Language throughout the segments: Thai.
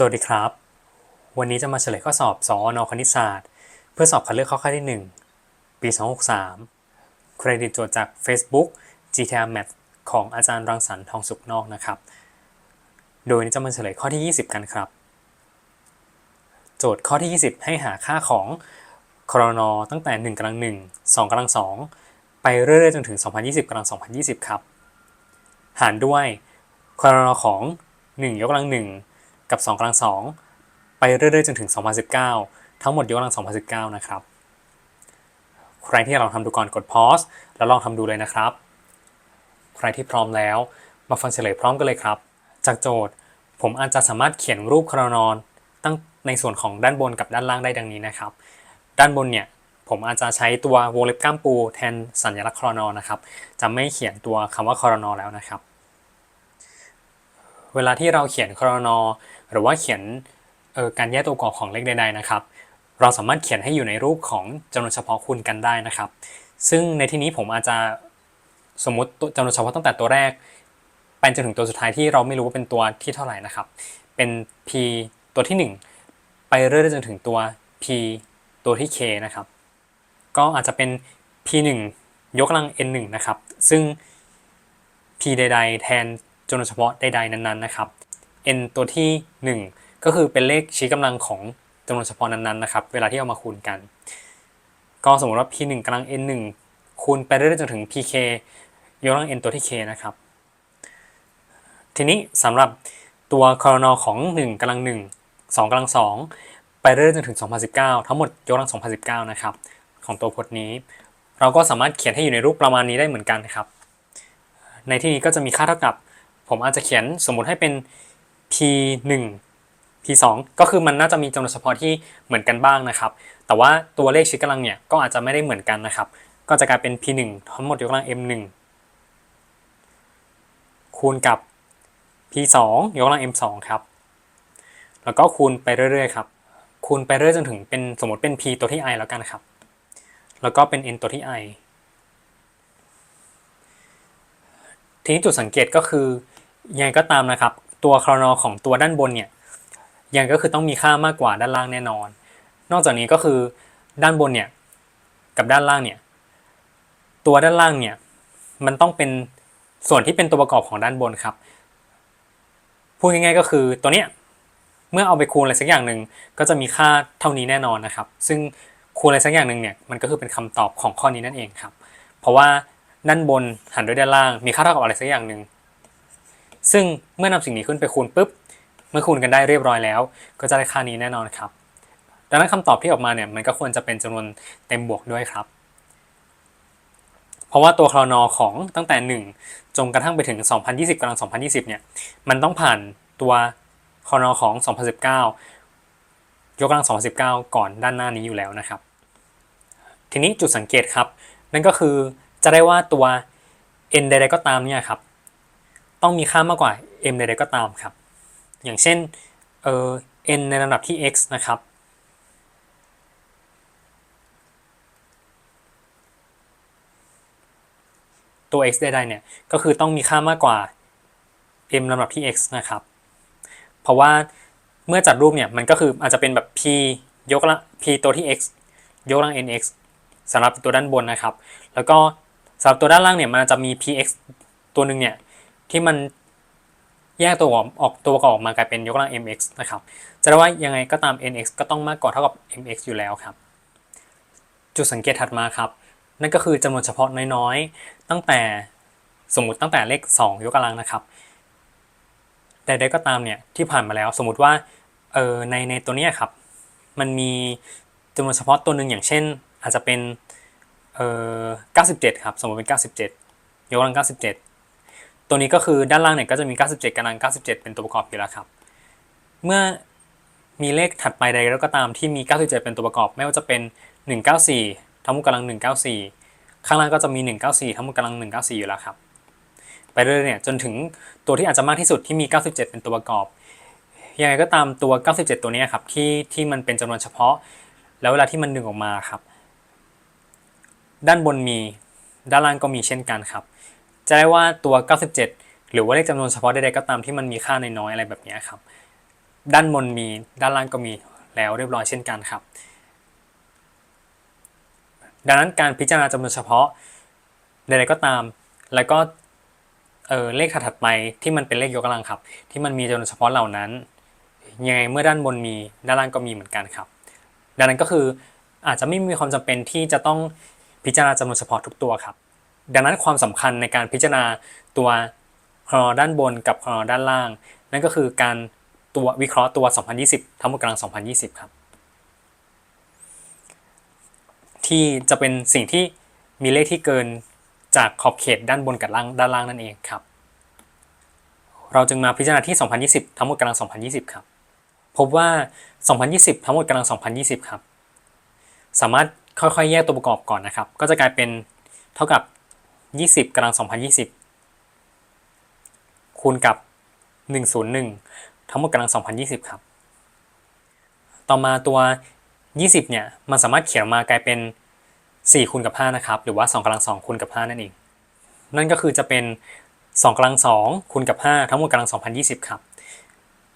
สวัสดีครับ วันนี้จะมาเฉลยข้อสอบสอนคณิตศาสตร์ เพื่อสอบคัดเลือกข้อค่าที่ 1 ปี 263 เครดิตโจทย์จาก Facebook GTR Math ของอาจารย์รังสรรค์ทองสุขนอกนะครับ โดยนี้จะมาเฉลยข้อที่ 20 กันครับ โจทย์ข้อที่ 20 ให้หาค่าของครนตั้งแต่ 1กำลัง1 2กำลัง2ไปเรื่อยๆ จนถึง 2020กำลัง2020 ครับ หารด้วยครนของ 1 ยกกำลัง1 กับ2กำลัง2ไปเรื่อยๆจนถึง 2019 ทั้งหมดยกกำลัง 2019 นะครับ ใครที่ลองทำดูก่อนกด pause แล้วลองทำดูเลยนะครับ ใครที่พร้อมแล้วมาฟังเฉลยพร้อมกันเลยครับ จากโจทย์ผมอาจจะสามารถเขียนรูปครนอนตั้งในส่วนของด้านบนกับด้านล่างได้ดังนี้นะครับ ด้านบนเนี่ยผมอาจจะใช้ตัววงเล็บกล้ามปูแทนสัญลักษณ์ครนนะครับ จะไม่เขียนตัวคำว่าครนแล้วนะครับ เวลาที่เราเขียนครน หรือว่าเขียนการแยกตัวประกอบของเลขใดๆนะครับ เราสามารถเขียนให้อยู่ในรูปของจำนวนเฉพาะคูณกันได้นะครับ ซึ่งในที่นี้ผมอาจจะสมมติจำนวนเฉพาะตั้งแต่ตัวแรกไปจนถึงตัวสุดท้ายที่เราไม่รู้ว่าเป็นตัวที่เท่าไหร่นะครับ เป็น p ตัวที่ 1 ไปเรื่อยๆจนถึงตัว p ตัวที่ k นะครับ ก็อาจจะเป็น p 1ยกกำลัง n 1นะครับ ซึ่ง p ใด ๆ แทนจำนวนเฉพาะใด ๆ นั้นๆนะครับ n ตัวที่ 1 ก็คือเป็นเลขชี้กำลังของจำนวนเฉพาะนั้นๆนะครับ เวลาที่เอามาคูณกัน ก็สมมติว่า p 1กำลัง n 1คูณไปเรื่อยๆจนถึง pk ยกกำลัง n ตัวที่ k นะครับ ทีนี้สำหรับตัวคอรนอของ 1กำลัง 1 2กำลัง 2 ไปเรื่อยๆจนถึง 2019 ทั้งหมดยกกำลัง 2019 นะครับ ของตัวพจน์นี้ เราก็สามารถเขียนให้อยู่ในรูปประมาณนี้ได้เหมือนกันครับ ในที่นี้ก็จะมีค่าเท่ากับ ผมอาจจะเขียนสมมุติให้เป็น p 1 p 2 ก็คือมันน่าจะมีจำนวนเฉพาะที่เหมือนกันบ้างนะครับ แต่ว่าตัวเลขชี้กำลังเนี่ยก็อาจจะไม่ได้เหมือนกันนะครับ ก็จะกลายเป็น p 1 ทั้งหมดยกกำลัง m 1 คูณกับ p 2 ยกกำลัง m 2 ครับ แล้วก็คูณไปเรื่อยๆครับ คูณไปเรื่อยจนถึงเป็นสมมติเป็น p ตัวที่ i แล้วกันครับ แล้วก็เป็น n ตัวที่ i ทีนี้จุดสังเกตก็คือยังไงก็ตามนะครับ ตัวครนอของตัวด้านบนเนี่ยยังก็คือต้องมีค่ามากกว่าด้านล่างแน่นอน นอกจากนี้ก็คือด้านบนเนี่ยกับด้านล่างเนี่ยตัวด้านล่างเนี่ยมันต้องเป็นส่วนที่เป็นตัวประกอบของด้านบนครับพูดง่ายๆก็คือตัวเนี้ยเมื่อเอาไปคูณอะไรสักอย่างหนึ่งก็จะมีค่าเท่านี้แน่นอนนะครับ ซึ่งคูณอะไรสักอย่างหนึ่งเนี่ยมันก็คือเป็นคำตอบของข้อนี้นั่นเองครับ เพราะว่าด้านบนหันด้วยด้านล่างมีค่าเท่ากับอะไรสักอย่างหนึ่ง ซึ่งเมื่อนำสิ่งนี้ขึ้นไปคูณปุ๊บ เมื่อคูณกันได้เรียบร้อยแล้ว ก็จะได้ค่านี้แน่นอนครับ ดังนั้นคำตอบที่ออกมาเนี่ยมันก็ควรจะเป็นจำนวนเต็มบวกด้วยครับ เพราะว่าตัวคลอนอของตั้งแต่ 1 จนกระทั่งไปถึง 2020กำลัง 2020 เนี่ย มันต้องผ่านตัวคลอนอของ 2019 ยกกำลัง 2019 ก่อนด้านหน้านี้อยู่แล้วนะครับ ทีนี้จุดสังเกตครับ นั่นก็คือจะได้ว่าตัว n ใดๆก็ตามเนี่ยครับ ต้องมีค่ามากกว่า m ใดๆก็ตามครับ อย่างเช่นเออ n ในระดับที่ x นะครับ ตัว x ใดๆเนี่ยก็คือต้องมีค่ามากกว่า m ลำดับที่ x นะครับ เพราะว่าเมื่อจัดรูปเนี่ยมันก็คืออาจจะเป็นแบบ p ยกละ p ตัวที่ x ยกกำลัง nx สำหรับตัวด้านบนนะครับ แล้วก็สำหรับตัวด้านล่างเนี่ยมันจะมี px ตัวหนึ่งเนี่ย ที่มันแยกตัวออกตัวกอออกมากลายเป็นยกกำลัง mx นะครับ จะได้ว่ายังไงก็ตาม nx ก็ต้องมากกว่าเท่ากับ mx อยู่แล้วครับ จุดสังเกตถัดมาครับ นั่นก็คือจำนวนเฉพาะน้อยๆ ตั้งแต่สมมติตั้งแต่เลข 2 ยกกำลังนะครับใดๆก็ตามเนี่ยที่ผ่านมาแล้วสมมติว่าเออในในตัวนี้ครับ มันมีจำนวนเฉพาะตัวหนึ่งอย่างเช่น อาจจะเป็นเออ97 ครับ สมมติเป็น 97 ยกกำลัง 97 ตัวนี้ก็คือด้านล่างเนี่ยก็จะมี 97กำลัง 97 เป็นตัวประกอบอยู่แล้วครับ เมื่อมีเลขถัดไปใดแล้วก็ตามที่มี 97 เป็นตัวประกอบ ไม่ว่าจะเป็น 194 ทั้งหมดกำลัง 194 ข้างล่างก็จะมี 194 ทั้งหมดกำลัง 194 อยู่แล้วครับ ไปเรื่อยๆเนี่ยจนถึงตัวที่อาจจะมากที่สุดที่มี 97 เป็นตัวประกอบ ยังไงก็ตามตัว 97 ตัวนี้ครับที่ที่มันเป็นจำนวนเฉพาะ แล้วเวลาที่มันดึงออกมาครับ ด้านบนมี ด้านล่างก็มีเช่นกันครับ จะได้ว่าตัว 97 หรือว่าเลขจำนวนเฉพาะใดๆก็ตามที่มันมีค่าน้อยๆอะไรแบบนี้ครับ ด้านบนมีด้านล่างก็มีแล้วเรียบร้อยเช่นกันครับ ดังนั้นการพิจารณาจำนวนเฉพาะใดๆก็ตาม แล้วก็เออเลขถัดไปที่มันเป็นเลขยกกำลังครับ ที่มันมีจำนวนเฉพาะเหล่านั้นยังไงเมื่อด้านบนมีด้านล่างก็มีเหมือนกันครับ ดังนั้นก็คืออาจจะไม่มีความจำเป็นที่จะต้องพิจารณาจำนวนเฉพาะทุกตัวครับ ดังนั้นความสำคัญในการพิจารณาตัวคลอด้านบนกับคลอด้านล่าง นั่นก็คือการตัววิเคราะห์ตัว 2020 ทั้งหมดกำลัง2020 ครับ ที่จะเป็นสิ่งที่มีเลขที่เกินจากขอบเขตด้านบนกับล่างด้านล่างนั่นเองครับ เราจึงมาพิจารณาที่ 2020 ทั้งหมดกำลัง2020 ครับ พบว่า 2020 ทั้งหมดกำลัง2020 ครับ สามารถค่อยๆ แยกตัวประกอบก่อนนะครับ ก็จะกลายเป็นเท่ากับ 20กำลัง 2020 คูณกับ 101 ทั้งหมดกำลัง 2020 ครับ ต่อมาตัว 20 เนี่ย มันสามารถเขียนมากลายเป็น 4 คูณกับ 5 นะครับ หรือว่า 2กำลัง 2 คูณกับ 5 นั่นเอง นั่นก็คือจะเป็น 2กำลัง 2 คูณกับ 5 ทั้งหมดกำลัง 2020 ครับ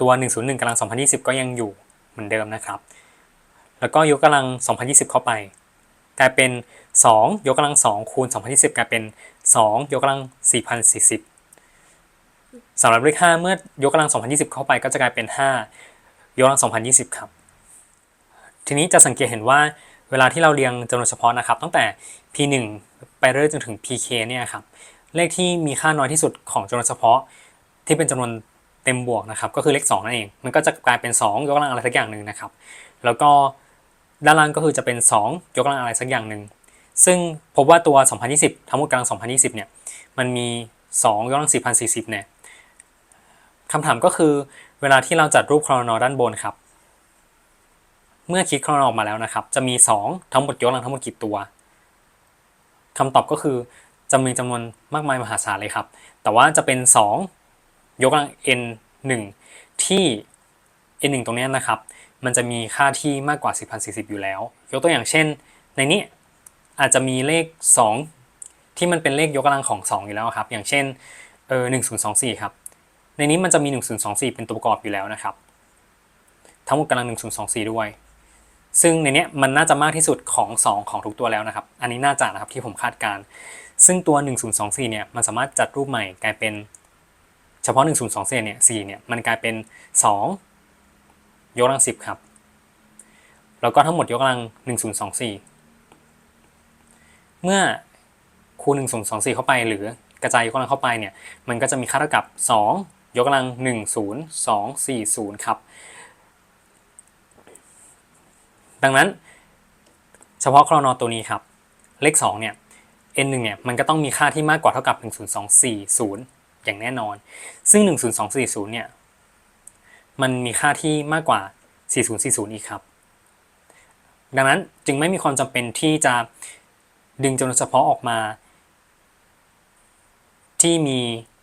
ตัว 101กำลัง 2020 ก็ยังอยู่เหมือนเดิมนะครับ แล้วก็ยกกำลัง 2020 เข้าไป กลายเป็น 2 ยกกำลัง 2 คูณ 2020 กลายเป็น 2 ยกกำลัง 4040สำหรับเลข5เมื่อยกกำลัง 2020 เข้าไปก็จะกลายเป็น 5 ยกกำลัง 2020 ครับ ทีนี้จะสังเกตเห็นว่าเวลาที่เราเรียงจำนวนเฉพาะนะครับ ตั้งแต่ p1 ไปเรื่อยจนถึง pk เนี่ยครับเลขที่มีค่าน้อยที่สุดของจำนวนเฉพาะที่เป็นจำนวนเต็มบวกนะครับก็คือเลข2นั่นเอง มันก็จะกลายเป็น 2 ยกกำลังอะไรสักอย่างหนึ่งนะครับ แล้วก็ ด้านล่างก็คือจะเป็น 2 ยกกำลังอะไรสักอย่างหนึ่ง ซึ่งพบว่าตัว 2020 ทั้งหมดกลัง2020 เนี่ย มันมี 2 ยกกำลัง4040 เนี่ยคำถามก็คือเวลาที่เราจัดรูปครอนอด้านบนครับ เมื่อคิดครอนออกมาแล้วนะครับ จะมี 2 ทั้งหมดยกกำลังทั้งหมดกี่ตัวคำตอบก็คือจะมีจำนวนมากมายมหาศาลเลยครับ แต่ว่าจะเป็น 2 ยกกำลัง n 1ที่ n 1ตรงนี้นะครับ มันจะมีค่าที่มากกว่า1040 อยู่แล้ว ยกตัวอย่างเช่น ในนี้อาจจะมีเลข 2 ที่มันเป็นเลขยกกำลังของ 2 อยู่แล้วครับ อย่างเช่นเออ1024 ครับ ในนี้มันจะมี 1024 เป็นตัวประกอบอยู่แล้วนะครับ ทั้งหมดกำลัง 1024 ด้วย ซึ่งในนี้มันน่าจะมากที่สุดของ 2 ของทุกตัวแล้วนะครับ อันนี้น่าจะนะครับที่ผมคาดการ ซึ่งตัว 1024 เนี่ยมันสามารถจัดรูปใหม่กลายเป็นเฉพาะ 1024 เนี่ย4เนี่ยมันกลายเป็น 2 ยกกำลัง10ครับ แล้วก็ทั้งหมดยกกำลัง1024เมื่อคูณ1024เข้าไปหรือกระจายยกกำลังเข้าไปเนี่ยมันก็จะมีค่าเท่ากับ 2 ยกกำลัง 10240 ครับ ดังนั้นเฉพาะครอนอตัวนี้ครับ เลข 2 เนี่ย n 1เนี่ยมันก็ต้องมีค่าที่มากกว่าเท่ากับ 10240 อย่างแน่นอน ซึ่ง 10240 เนี่ย มันมีค่าที่มากกว่า 4040 อีกครับ ดังนั้นจึงไม่มีความจำเป็นที่จะดึงจำนวนเฉพาะออกมา ที่มี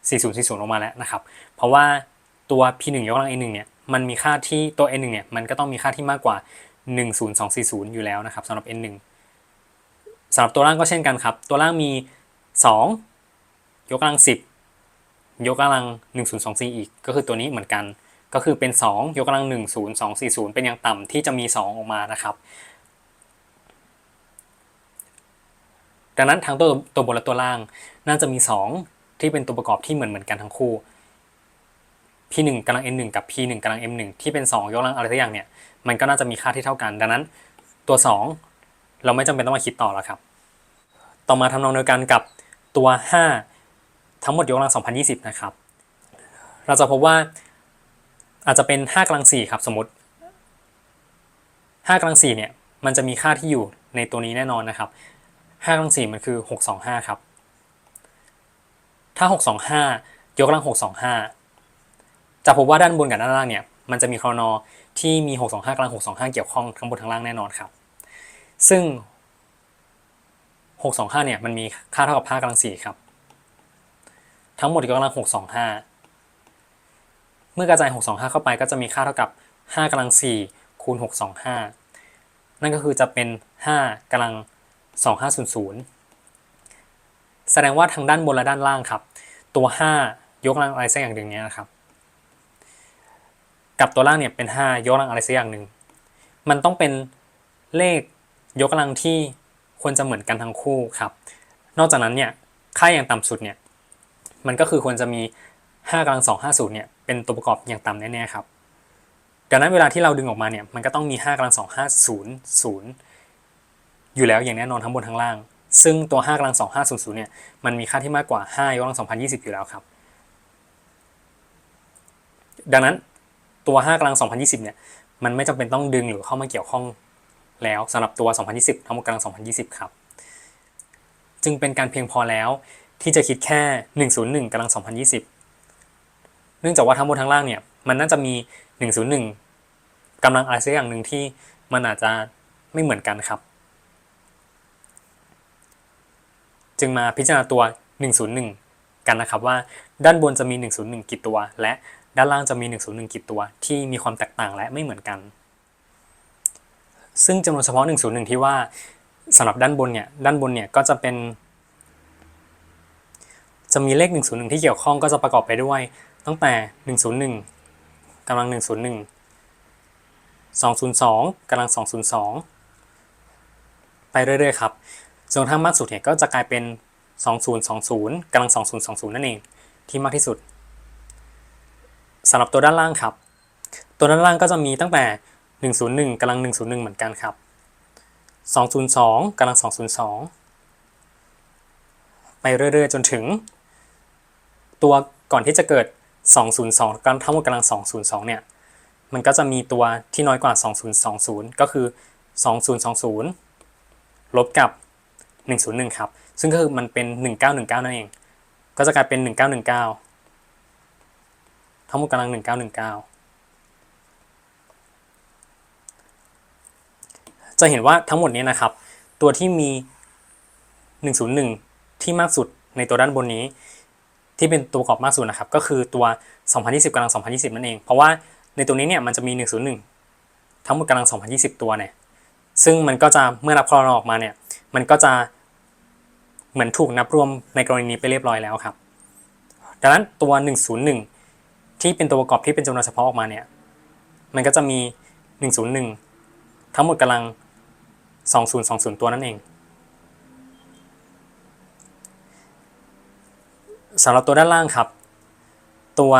4040 ออกมาแล้วนะครับ เพราะว่าตัว p1 ยกกำลัง n1 เนี่ยมันมีค่าที่ตัว n1 เนี่ยมันก็ต้องมีค่าที่มากกว่า 10240 อยู่แล้วนะครับสำหรับ n1 สำหรับตัวล่างก็เช่นกันครับ ตัวล่างมี 2 ยกกำลัง 10 ยกกำลัง 1024 อีกก็คือตัวนี้เหมือนกัน ก็คือเป็น 2 ยกกำลัง 10240 เป็นอย่างต่ำที่จะมี 2 ออกมานะครับ ดังนั้นทั้งตัวตัวบนและตัวล่างน่าจะมี 2 ที่เป็นตัวประกอบที่เหมือนเหมือนกันทั้งคู่ p1 กำลัง n1 กับ p1 กำลัง m1 ที่เป็น 2 ยกกำลังอะไรสักอย่างเนี่ย มันก็น่าจะมีค่าที่เท่ากัน ดังนั้นตัว 2 เราไม่จำเป็นต้องมาคิดต่อแล้วครับ ต่อมาทำนองเดียวกันกับตัว 5 ทั้งหมดยกกำลัง 2020 นะครับ เราจะพบว่า อาจจะเป็น5กำลัง4ครับสมมติ5กำลัง4เนี่ยมันจะมีค่าที่อยู่ในตัวนี้แน่นอนนะครับ5กำลัง4มันคือ 625 ครับ ถ้า 625 ยกกำลัง 625 จะพบว่าด้านบนกับด้านล่างเนี่ยมันจะมีครอนอที่มี 625กำลัง 625 เกี่ยวข้องทั้งบนทั้งล่างแน่นอนครับ ซึ่ง 625 เนี่ยมันมีค่าเท่ากับ5กำลัง4ครับ ทั้งหมดยกกำลัง 625 มื่อกระจาย 625 เข้าไปก็จะมีค่าเท่ากับ 5กำลัง 4 คูณ 625 นั่นก็คือจะเป็น 5กำลัง 2500 แสดงว่าทั้งด้านบนและด้านล่างครับ ตัว 5 ยกกำลังอะไรสักอย่างหนึ่งเนี้ยนะครับ กับตัวล่างเนี่ยเป็น 5 ยกกำลังอะไรสักอย่างหนึ่ง มันต้องเป็นเลขยกกำลังที่ควรจะเหมือนกันทั้งคู่ครับ นอกจากนั้นเนี่ยค่าอย่างต่ำสุดเนี่ยมันก็คือควรจะมี 5กำลัง250เนี่ยเป็นตัวประกอบอย่างต่ำแน่ๆครับดังนั้นเวลาที่เราดึงออกมาเนี่ยมันก็ต้องมี5กำลัง250อยู่แล้วอย่างแน่นอนทั้งบนทั้งล่าง ซึ่งตัว5กำลัง2500เนี่ยมันมีค่าที่มากกว่า5ยกกำลัง2020 อยู่แล้วครับ ดังนั้นตัว5กำลัง2020เนี่ยมันไม่จำเป็นต้องดึงหรือเข้ามาเกี่ยวข้องแล้วสำหรับตัว 2020 ทั้งหมดกำลัง 2020 ครับ จึงเป็นการเพียงพอแล้วที่จะคิดแค่ 101กำลัง 2020 เนื่องจากว่าทั้งบนทั้งล่างเนี่ยมันน่าจะมี 101กำลังอะไรสักอย่างหนึ่งที่มันอาจจะไม่เหมือนกันครับ จึงมาพิจารณาตัว 101 กันนะครับว่าด้านบนจะมี 101 กี่ตัว และด้านล่างจะมี 101 กี่ตัว ที่มีความแตกต่างและไม่เหมือนกัน ซึ่งจำนวนเฉพาะ 101 ที่ว่าสำหรับด้านบนเนี่ยด้านบนเนี่ยก็จะเป็น จะมีเลข 101 ที่เกี่ยวข้องก็จะประกอบไปด้วย ตั้งแต่ 101กำลัง 101 202กำลัง 202 ไปเรื่อยๆครับจนทั่งมากสุดเนี่ยก็จะกลายเป็น 2020กำลัง 2020 นั่นเอง ที่มากที่สุดสำหรับตัวด้านล่างครับ ตัวด้านล่างก็จะมีตั้งแต่ 101กำลัง 101 เหมือนกันครับ 202กำลัง 202 ไปเรื่อยๆ จนถึง ตัวก่อนที่จะเกิด 202กันทั้งหมดกำลัง 202 เนี่ย มันก็จะมีตัวที่น้อยกว่า 2020 ก็คือ 2020 ลบกับ 101 ครับ ซึ่งก็คือมันเป็น 1919 นั่นเอง ก็จะกลายเป็น 1919 ทั้งหมดกำลัง 1919 จะเห็นว่าทั้งหมดนี้นะครับ ตัวที่มี 101 ที่มากสุดในตัวด้านบนนี้ ที่เป็นตัวประกอบมากสุดนะครับ ก็คือตัว 2020กำลัง 2020 นั่นเอง เพราะว่าในตัวนี้เนี่ยมันจะมี 101 ทั้งหมดกำลัง 2020 ตัวเนี่ยซึ่งมันก็จะเมื่อรับคอรออกมาเนี่ยมันก็จะเหมือนถูกนับรวมในกรณีนี้ไปเรียบร้อยแล้วครับ ดังนั้นตัว 101 ที่เป็นตัวประกอบที่เป็นจำนวนเฉพาะออกมาเนี่ยมันก็จะมี 101 ทั้งหมดกำลัง 2020 ตัวนั่นเอง สำหรับตัวด้านล่างครับ ตัว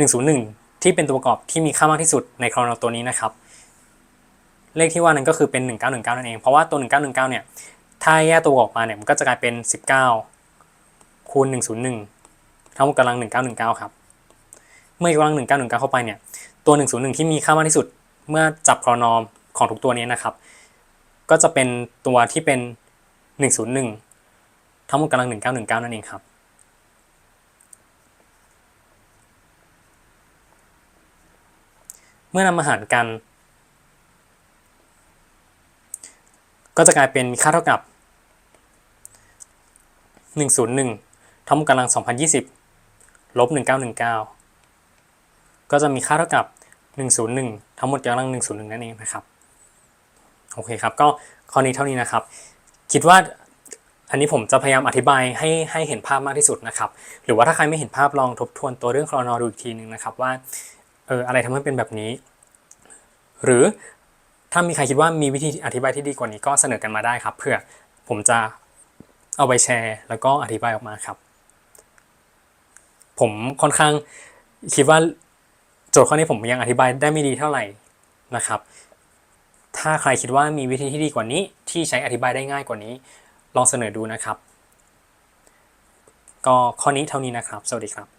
101 ที่เป็นตัวประกอบที่มีค่ามากที่สุดในครอนตัวนี้นะครับ เลขที่ว่านั้นก็คือเป็น 1919 นั่นเอง เพราะว่าตัว 1919 เนี่ย ถ้าแยกตัวออกมาเนี่ยมันก็จะกลายเป็น 19 คูณ 101ทั้งหมดกำลัง 1919 ครับ เมื่อกำลัง 1919 เข้าไปเนี่ย ตัว 101 ที่มีค่ามากที่สุด เมื่อจับครอนอมของทุกตัวนี้นะครับ ก็จะเป็นตัวที่เป็น 101ทั้งหมดกำลัง 1919 นั่นเองครับ มื่อนำมาหารกัน ก็จะกลายเป็นค่าเท่ากับ 101ทั้งหมดกำลัง 2020 ลบ 1919 ก็จะมีค่าเท่ากับ 101 ทั้งหมดกำลัง 101 นั่นเองนะครับ โอเคครับ ก็ข้อนี้เท่านี้นะครับ คิดว่าอันนี้ผมจะพยายามอธิบายให้ให้เห็นภาพมากที่สุดนะครับ หรือว่าถ้าใครไม่เห็นภาพลองทบทวนตัวเรื่องคลอนอดูอีกทีหนึ่งนะครับว่า เอออะไรทำให้เป็นแบบนี้ หรือถ้ามีใครคิดว่ามีวิธีอธิบายที่ดีกว่านี้ก็เสนอกันมาได้ครับเพื่อผมจะเอาไปแชร์ แล้วก็อธิบายออกมาครับ ผมค่อนข้างคิดว่าโจทย์ข้อนี้ผมยังอธิบายได้ไม่ดีเท่าไหร่นะครับ ถ้าใครคิดว่ามีวิธีที่ดีกว่านี้ ที่ใช้อธิบายได้ง่ายกว่านี้ ลองเสนอดูนะครับ ก็ข้อนี้เท่านี้นะครับ สวัสดีครับ